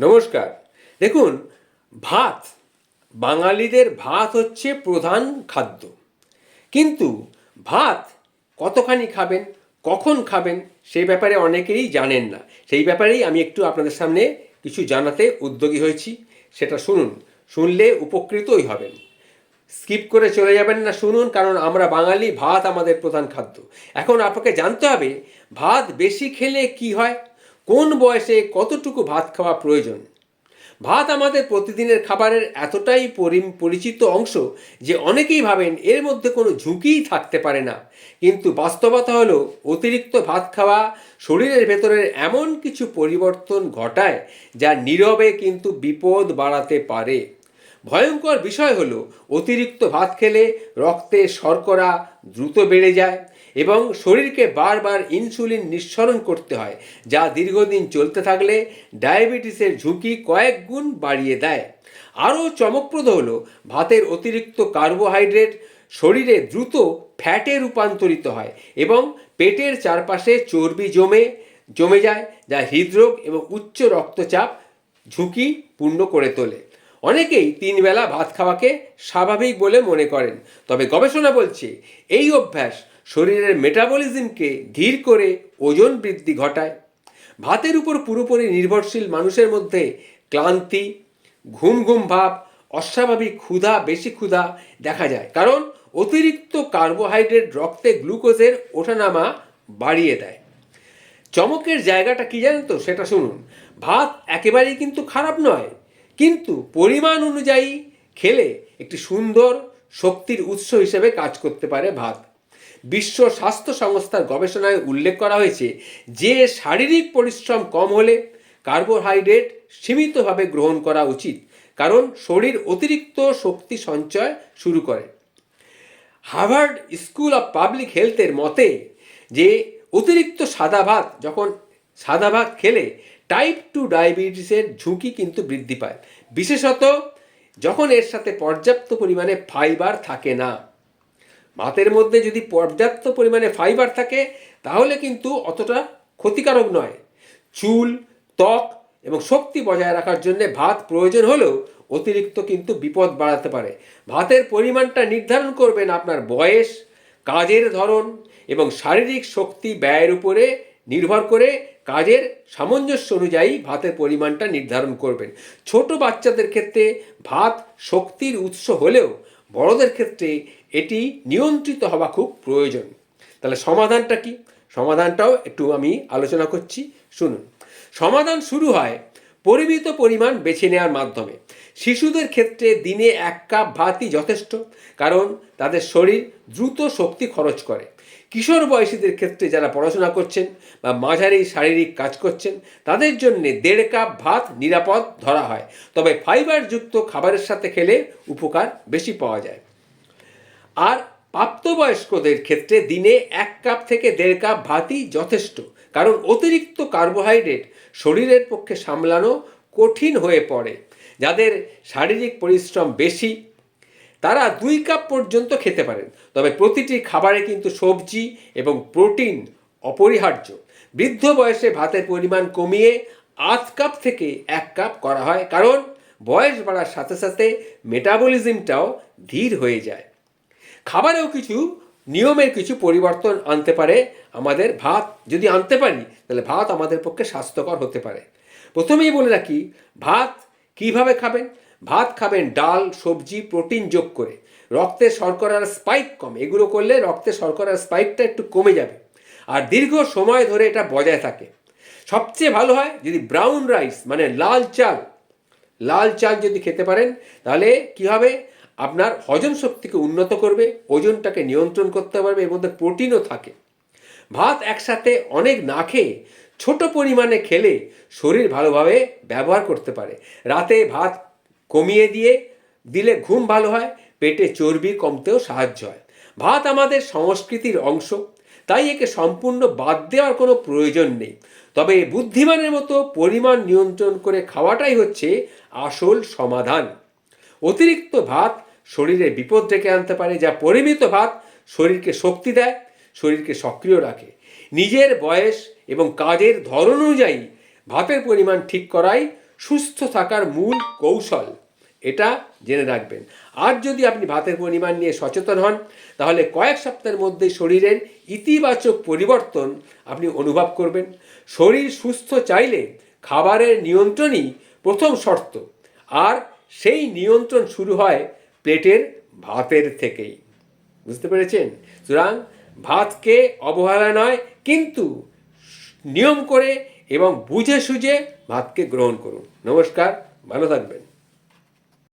নমস্কার। দেখুন, ভাত, বাঙালিদের ভাত হচ্ছে প্রধান খাদ্য। কিন্তু ভাত কতখানি খাবেন, কখন খাবেন সেই ব্যাপারে অনেকেই জানেন না। সেই ব্যাপারেই আমি একটু আপনাদের সামনে কিছু জানাতে উদ্যোগী হয়েছি। সেটা শুনুন, শুনলে উপকৃতই হবেন। স্কিপ করে চলে যাবেন না, শুনুন, কারণ আমরা বাঙালি, ভাত আমাদের প্রধান খাদ্য। এখন আপনাকে জানতে হবে, ভাত বেশি খেলে কি হয়? কোন বয়সে কতটুকু ভাত খাওয়া প্রয়োজন? ভাত আমাদের প্রতিদিনের খাবারের এতটাই পরি- পরিচিত অংশ যে অনেকেই ভাবেন এর মধ্যে কোনো ঝুঁকিই থাকতে পারে না। কিন্তু বাস্তবতা হলো, অতিরিক্ত ভাত খাওয়া শরীরের ভেতরের এমন কিছু পরিবর্তন ঘটায় যা নীরবে কিন্তু বিপদ বাড়াতে পারে। ভয়ঙ্কর বিষয় হলো, অতিরিক্ত ভাত খেলে রক্তে শর্করা দ্রুত বেড়ে যায় এবং শরীরকে বারবার ইনসুলিন নিঃসরণ করতে হয়, যা দীর্ঘদিন চলতে থাকলে ডায়াবেটিসের ঝুঁকি কয়েক গুণ বাড়িয়ে দেয়। আরও চমকপ্রদ হলো, ভাতের অতিরিক্ত কার্বোহাইড্রেট শরীরে দ্রুত ফ্যাটে রূপান্তরিত হয় এবং পেটের চারপাশে চর্বি জমে জমে যায়, যা হৃদরোগ এবং উচ্চ রক্তচাপ ঝুঁকি পূর্ণ করে তোলে। অনেকেই তিন বেলা ভাত খাওয়াকে স্বাভাবিক বলে মনে করেন, তবে গবেষণা বলছে, এই অভ্যাস শরীরের মেটাবলিজমকে ধীর করে ওজন বৃদ্ধি ঘটায়। ভাতের উপর পুরোপুরি নির্ভরশীল মানুষের মধ্যে ক্লান্তি, ঘুম ঘুম ভাব, অস্বাভাবিক ক্ষুধা, বেশি ক্ষুধা দেখা যায়। কারণ অতিরিক্ত কার্বোহাইড্রেট রক্তে গ্লুকোজের ওঠানামা বাড়িয়ে দেয়। চমকের জায়গাটা কি জানেন তো? সেটা শুনুন। ভাত একেবারেই কিন্তু খারাপ নয়, কিন্তু পরিমাণ অনুযায়ী খেলে একটি সুন্দর শক্তির উৎস হিসেবে কাজ করতে পারে ভাত। বিশ্ব স্বাস্থ্য সংস্থার গবেষণায় উল্লেখ করা হয়েছে যে শারীরিক পরিশ্রম কম হলে কার্বোহাইড্রেট সীমিতভাবে গ্রহণ করা উচিত, কারণ শরীর অতিরিক্ত শক্তি সঞ্চয় শুরু করে। হার্ভার্ড স্কুল অফ পাবলিক হেলথের মতে যে অতিরিক্ত সাদা ভাত যখন সাদা ভাত খেলে টাইপ টু ডায়াবেটিসের ঝুঁকি কিন্তু বৃদ্ধি পায়। বিশেষত যখন এর সাথে পর্যাপ্ত পরিমাণে ফাইবার থাকে না। ভাতের মধ্যে যদি পর্যাপ্ত পরিমাণে ফাইবার থাকে, তাহলে কিন্তু অতটা ক্ষতিকারক নয়। চুল, ত্বক এবং শক্তি বজায় রাখার জন্য ভাত প্রয়োজন হলেও অতিরিক্ত কিন্তু বিপদ বাড়াতে পারে। ভাতের পরিমাণটা নির্ধারণ করবেন আপনার বয়স, কাজের ধরন এবং শারীরিক শক্তি ব্যয়ের উপরে নির্ভর করে কাজের সামঞ্জস্য অনুযায়ী ভাতের পরিমাণটা নির্ধারণ করবেন। ছোট বাচ্চাদের ক্ষেত্রে ভাত শক্তির উৎস হলেও বড়দের ক্ষেত্রে এটি নিয়ন্ত্রিত হওয়া খুব প্রয়োজন। তাহলে সমাধানটা কি? সমাধানটাও একটু আমি আলোচনা করছি। শুনুন, সমাধান শুরু হয় পরিমিত পরিমাণ বেছে নেওয়ার মাধ্যমে। শিশুদের ক্ষেত্রে দিনে এক কাপ ভাতই যথেষ্ট, কারণ তাদের শরীর দ্রুত শক্তি খরচ করে। কিশোর বয়সীদের ক্ষেত্রে যারা পড়াশোনা করছেন বা মাঝারি শারীরিক কাজ করছেন, তাদের জন্য দেড় কাপ ভাত নিরাপদ ধরা হয়। তবে ফাইবারযুক্ত খাবারের সাথে খেলে উপকার বেশি পাওয়া যায়। আর প্রাপ্তবয়স্কদের ক্ষেত্রে দিনে এক কাপ থেকে দেড় কাপ ভাতই যথেষ্ট, কারণ অতিরিক্ত কার্বোহাইড্রেট শরীরের পক্ষে সামলানো কঠিন হয়ে পড়ে। যাদের শারীরিক পরিশ্রম বেশি, তারা দুই কাপ পর্যন্ত খেতে পারেন। তবে প্রতিটি খাবারে কিন্তু সবজি এবং প্রোটিন অপরিহার্য। বৃদ্ধ বয়সে ভাতের পরিমাণ কমিয়ে আধ কাপ থেকে এক কাপ করা হয়, কারণ বয়স বাড়ার সাথে সাথে মেটাবলিজমটাও ধীর হয়ে যায়। খাবারেও কিছু নিয়মের কিছু পরিবর্তন আনতে পারে আমাদের ভাত। যদি আনতে পারি, তাহলে ভাত আমাদের পক্ষে স্বাস্থ্যকর হতে পারে। প্রথমেই বলে রাখি, ভাত কীভাবে খাবেন? ভাত খাবেন, ডাল, সবজি, প্রোটিন যোগ করে। রক্তে শর্করার স্পাইক কম। এগুলো করলে রক্তে শর্করার স্পাইকটা একটু কমে যাবে। আর দীর্ঘ সময় ধরে এটা বজায় থাকে। সবচেয়ে ভালো হয় যদি ব্রাউন রাইস মানে লাল চাল লাল চাল যদি খেতে পারেন, তাহলে কি হবে? আপনার হজম শক্তিকে উন্নত করবে, ওজনটাকে নিয়ন্ত্রণ করতে পারবে, এর মধ্যে প্রোটিনও থাকে। ভাত একসাথে অনেক না খেয়ে ছোট পরিমাণে খেলে শরীর ভালোভাবে ব্যবহার করতে পারে। রাতে ভাত কমিয়ে দিয়ে দিলে ঘুম ভালো হয়, পেটে চর্বি কমতেও সাহায্য হয়। ভাত আমাদের সংস্কৃতির অংশ, তাই একে সম্পূর্ণ বাদ দেওয়ার কোনো প্রয়োজন নেই। তবে বুদ্ধিমানের মতো পরিমাণ নিয়ন্ত্রণ করে খাওয়াটাই হচ্ছে আসল সমাধান। অতিরিক্ত ভাত শরীরে বিপদ ডেকে আনতে পারে, যা পরিমিত ভাত শরীরকে শক্তি দেয়, শরীরকে সক্রিয় রাখে। নিজের বয়স এবং কাজের ধরন অনুযায়ী ভাতের পরিমাণ ঠিক করাই সুস্থ থাকার মূল কৌশল। এটা জেনে রাখবেন। আর যদি আপনি ভাতের পরিমাণ নিয়ে সচেতন হন, তাহলে কয়েক সপ্তাহের মধ্যে শরীরের ইতিবাচক পরিবর্তন আপনি অনুভব করবেন। শরীর সুস্থ চাইলে খাবারের নিয়ন্ত্রণই প্রথম শর্ত। আর সেই নিয়ন্ত্রণ শুরু হয় প্লেটের ভাতের থেকেই। বুঝতে পেরেছেন? সুতরাং ভাতকে অবহেলা নয়, কিন্তু নিয়ম করে এবং বুঝে সুঝে ভাতকে গ্রহণ করুন। নমস্কার ভালো থাকবেন।